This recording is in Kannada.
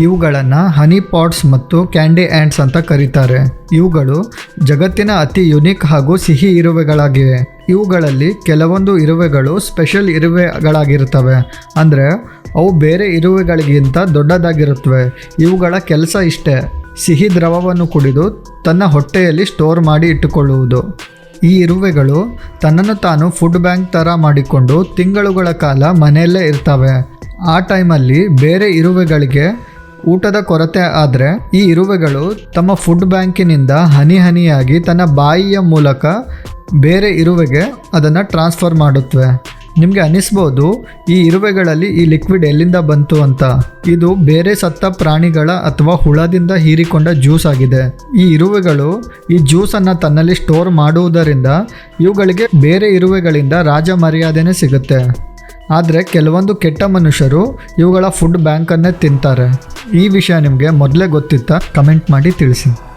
ಇವುಗಳನ್ನು ಹನಿ ಪಾಟ್ಸ್ ಮತ್ತು ಕ್ಯಾಂಡಿ ಆ್ಯಂಟ್ಸ್ ಅಂತ ಕರೀತಾರೆ. ಇವುಗಳು ಜಗತ್ತಿನ ಅತಿ ಯುನಿಕ್ ಹಾಗೂ ಸಿಹಿ ಇರುವೆಗಳಾಗಿವೆ. ಇವುಗಳಲ್ಲಿ ಕೆಲವೊಂದು ಇರುವೆಗಳು ಸ್ಪೆಷಲ್ ಇರುವೆಗಳಾಗಿರ್ತವೆ ಅಂದರೆ ಅವು ಬೇರೆ ಇರುವೆಗಳಿಗಿಂತ ದೊಡ್ಡದಾಗಿರುತ್ತವೆ. ಇವುಗಳ ಕೆಲಸ ಇಷ್ಟೇ. ಸಿಹಿ ದ್ರವವನ್ನು ಕುಡಿದು ತನ್ನ ಹೊಟ್ಟೆಯಲ್ಲಿ ಸ್ಟೋರ್ ಮಾಡಿ ಇಟ್ಟುಕೊಳ್ಳುವುದು. ಈ ಇರುವೆಗಳು ತನ್ನನ್ನು ತಾನು ಫುಡ್ ಬ್ಯಾಂಕ್ ಥರ ಮಾಡಿಕೊಂಡು ತಿಂಗಳುಗಳ ಕಾಲ ಮನೆಯಲ್ಲೇ ಇರ್ತವೆ. ಆ ಟೈಮಲ್ಲಿ ಬೇರೆ ಇರುವೆಗಳಿಗೆ ಊಟದ ಕೊರತೆ ಆದರೆ ಈ ಇರುವೆಗಳು ತಮ್ಮ ಫುಡ್ ಬ್ಯಾಂಕಿನಿಂದ ಹನಿ ಹನಿಯಾಗಿ ತನ್ನ ಬಾಯಿಯ ಮೂಲಕ ಬೇರೆ ಇರುವೆಗೆ ಅದನ್ನು ಟ್ರಾನ್ಸ್ಫರ್ ಮಾಡುತ್ತವೆ ನಿಮಗೆ ಅನಿಸ್ಬೋದು, ಈ ಇರುವೆಗಳಲ್ಲಿ ಈ ಲಿಕ್ವಿಡ್ ಎಲ್ಲಿಂದ ಬಂತು ಅಂತ. ಇದು ಬೇರೆ ಸತ್ತ ಪ್ರಾಣಿಗಳ ಅಥವಾ ಹುಳದಿಂದ ಹೀರಿಕೊಂಡ ಜ್ಯೂಸ್ ಆಗಿದೆ. ಈ ಇರುವೆಗಳು ಈ ಜ್ಯೂಸನ್ನು ತನ್ನಲ್ಲಿ ಸ್ಟೋರ್ ಮಾಡುವುದರಿಂದ ಇವುಗಳಿಗೆ ಬೇರೆ ಇರುವೆಗಳಿಂದ ರಾಜ ಮರ್ಯಾದೆನೇ ಸಿಗುತ್ತೆ. ಆದರೆ ಕೆಲವೊಂದು ಕೆಟ್ಟ ಮನುಷ್ಯರು ಇವುಗಳ ಫುಡ್ ಬ್ಯಾಂಕನ್ನೇ ತಿಂತಾರೆ. ಈ ವಿಷಯ ನಿಮಗೆ ಮೊದಲೇ ಗೊತ್ತಿತ್ತಾ ಕಮೆಂಟ್ ಮಾಡಿ ತಿಳಿಸಿ.